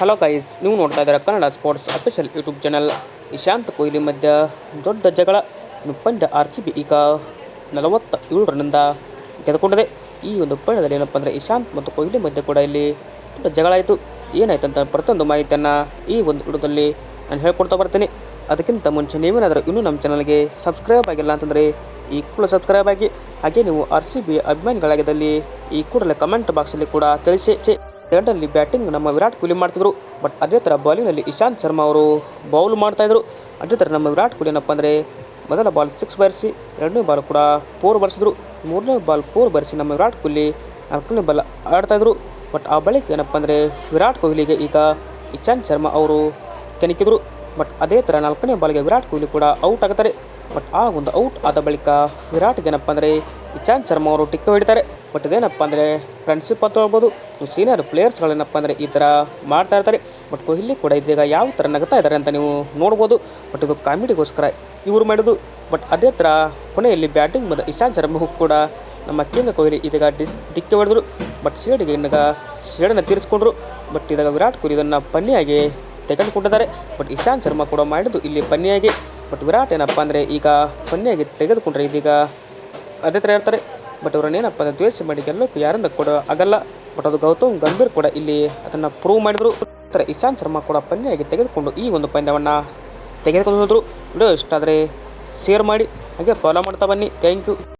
Hello guys ನೀವು ನೋಡ್ತಾ ಇದ್ದೀರಾ Kannada sports official YouTube channel Ishant Kohli ಮಧ್ಯ ದೊಡ್ಡ ಜಗಳ ಪಂದ್ಯ ಆರ್ ಸಿ ಬಿ ಈಗ ನಲವತ್ತ ಏಳು ರನ್ನಿಂದ ಗೆದ್ದುಕೊಂಡಿದೆ. ಈ ಒಂದು ಪಂದ್ಯದಲ್ಲಿ ಏನಪ್ಪ ಅಂದರೆ ಇಶಾಂತ್ ಮತ್ತು ಕೊಹ್ಲಿ ಮಧ್ಯೆ ಕೂಡ ಇಲ್ಲಿ ದೊಡ್ಡ ಜಗಳ ಆಯಿತು. ಏನಾಯ್ತು ಅಂತ ಪ್ರತಿಯೊಂದು ಮಾಹಿತಿಯನ್ನು ಈ ಒಂದು ವಿಡಿಯೋದಲ್ಲಿ ನಾನು ಹೇಳ್ಕೊಡ್ತಾ ಬರ್ತೀನಿ. ಅದಕ್ಕಿಂತ ಮುಂಚೆ ನೀವೇನಾದರೂ ಇನ್ನೂ ನಮ್ಮ ಚಾನಲ್ಗೆ ಸಬ್ಸ್ಕ್ರೈಬ್ ಆಗಿಲ್ಲ ಅಂತಂದರೆ ಈ ಕೂಡ ಸಬ್ಸ್ಕ್ರೈಬ್ ಆಗಿ. ಹಾಗೆ ನೀವು ಆರ್ ಸಿ ಬಿ ಅಭಿಮಾನಿಗಳಾಗಿದ್ದಲ್ಲಿ ಈ ಕೂಡಲೇ ಕಮೆಂಟ್ ಬಾಕ್ಸಲ್ಲಿ ಕೂಡ ತಿಳಿಸಿ. ಎರಡಲ್ಲಿ ಬ್ಯಾಟಿಂಗ್ ನಮ್ಮ ವಿರಾಟ್ ಕೊಹ್ಲಿ ಮಾಡ್ತಿದ್ರು. ಬಟ್ ಅದೇ ಥರ ಬಾಲಿಂಗಲ್ಲಿ ಇಶಾಂತ್ ಶರ್ಮಾ ಅವರು ಬೌಲ್ ಮಾಡ್ತಾಯಿದ್ರು ಅದೇ ಥರ ನಮ್ಮ ವಿರಾಟ್ ಕೊಹ್ಲಿ ಏನಪ್ಪ ಅಂದರೆ ಮೊದಲ ಬಾಲ್ ಸಿಕ್ಸ್ ಬರೆಸಿ, ಎರಡನೇ ಬಾಲ್ ಕೂಡ ಫೋರ್ ಬರೆಸಿದ್ರು. ಮೂರನೇ ಬಾಲ್ ಫೋರ್ ಬರೆಸಿ ನಮ್ಮ ವಿರಾಟ್ ಕೊಹ್ಲಿ ನಾಲ್ಕನೇ ಬಾಲ್ ಆಡ್ತಾಯಿದ್ರು ಬಟ್ ಆ ಬಳಿಕ ಏನಪ್ಪ ಅಂದರೆ ವಿರಾಟ್ ಕೊಹ್ಲಿಗೆ ಈಗ ಇಶಾಂತ್ ಶರ್ಮಾ ಅವರು ಕೆಣಕಿದ್ರು. ಬಟ್ ಅದೇ ಥರ ನಾಲ್ಕನೇ ಬಾಲ್ಗೆ ವಿರಾಟ್ ಕೊಹ್ಲಿ ಕೂಡ ಔಟ್ ಆಗ್ತಾರೆ. ಬಟ್ ಆ ಒಂದು ಔಟ್ ಆದ ಬಳಿಕ ವಿರಾಟ್ ಏನಪ್ಪ ಅಂದರೆ ಇಶಾಂತ್ ಶರ್ಮಾ ಅವರು ಟಿಕ್ಕ ಹೊಡಿತಾರೆ. ಬಟ್ ಇದೇನಪ್ಪ ಅಂದರೆ ಫ್ರೆಂಡ್ಶಿಪ್ ಅಂತ ಹೇಳ್ಬೋದು ಸೀನಿಯರ್ ಪ್ಲೇಯರ್ಸ್ಗಳೇನಪ್ಪ ಅಂದರೆ ಈ ಥರ ಮಾಡ್ತಾ ಇರ್ತಾರೆ. ಬಟ್ ಕೊಹ್ಲಿ ಕೂಡ ಇದೀಗ ಯಾವ ಥರ ನಗ್ತಾ ಇದ್ದಾರೆ ಅಂತ ನೀವು ನೋಡ್ಬೋದು. ಬಟ್ ಇದು ಕಾಮಿಡಿಗೋಸ್ಕರ ಇವರು ಮಾಡೋದು ಬಟ್ ಅದೇ ಥರ ಕೊನೆಯಲ್ಲಿ ಬ್ಯಾಟಿಂಗ್ ಬಂದ ಇಶಾಂತ್ ಶರ್ಮಾ ಕೂಡ ನಮ್ಮ ಕೇಂದ್ರ ಕೊಹ್ಲಿ ಇದೀಗ ಡಿಸ್ ಡಿಕ್ಕಿ ಹೊಡೆದ್ರು. ಬಟ್ ಸೇಡಿಗೆ ಇನ್ನಗ ಸೇಡನ್ನು ತೀರಿಸ್ಕೊಂಡ್ರು. ಬಟ್ ಇದಾಗ ವಿರಾಟ್ ಕೊಹ್ಲಿ ಇದನ್ನು ಪನ್ನಿಯಾಗಿ ತೆಗೆದುಕೊಂಡಿದ್ದಾರೆ ಬಟ್ ಇಶಾಂತ್ ಶರ್ಮಾ ಕೂಡ ಮಾಡಿದ್ದು ಇಲ್ಲಿ ಪನ್ನಿಯಾಗಿ ಬಟ್ ವಿರಾಟ್ ಏನಪ್ಪ ಅಂದರೆ ಈಗ ಪನ್ನಿಯಾಗಿ ತೆಗೆದುಕೊಂಡ್ರೆ ಇದೀಗ ಅದೇ ಥರ ಹೇಳ್ತಾರೆ. ಬಟ್ ಅವರನ್ನು ಏನಪ್ಪ ಅಂದರೆ ದ್ವೇಷ ಮಾಡಿ ಗೆಲ್ಲೋಕೆ ಯಾರಿಂದ ಕೂಡ ಆಗಲ್ಲ. ಬಟ್ ಅದು ಗೌತಮ್ ಗಂಭೀರ್ ಕೂಡ ಇಲ್ಲಿ ಅದನ್ನು ಪ್ರೂವ್ ಮಾಡಿದರು. ಥರ ಇಶಾಂತ್ ಶರ್ಮಾ ಕೂಡ ಪನ್ಯಾಗಿ ತೆಗೆದುಕೊಂಡು ಈ ಒಂದು ಪಂದ್ಯವನ್ನು ತೆಗೆದುಕೊಂಡು ಹೋದರು. ವಿಡಿಯೋ ಇಷ್ಟ ಆದರೆ ಶೇರ್ ಮಾಡಿ. ಹಾಗೆ ಫಾಲೋ ಮಾಡ್ತಾ ಬನ್ನಿ. Thank you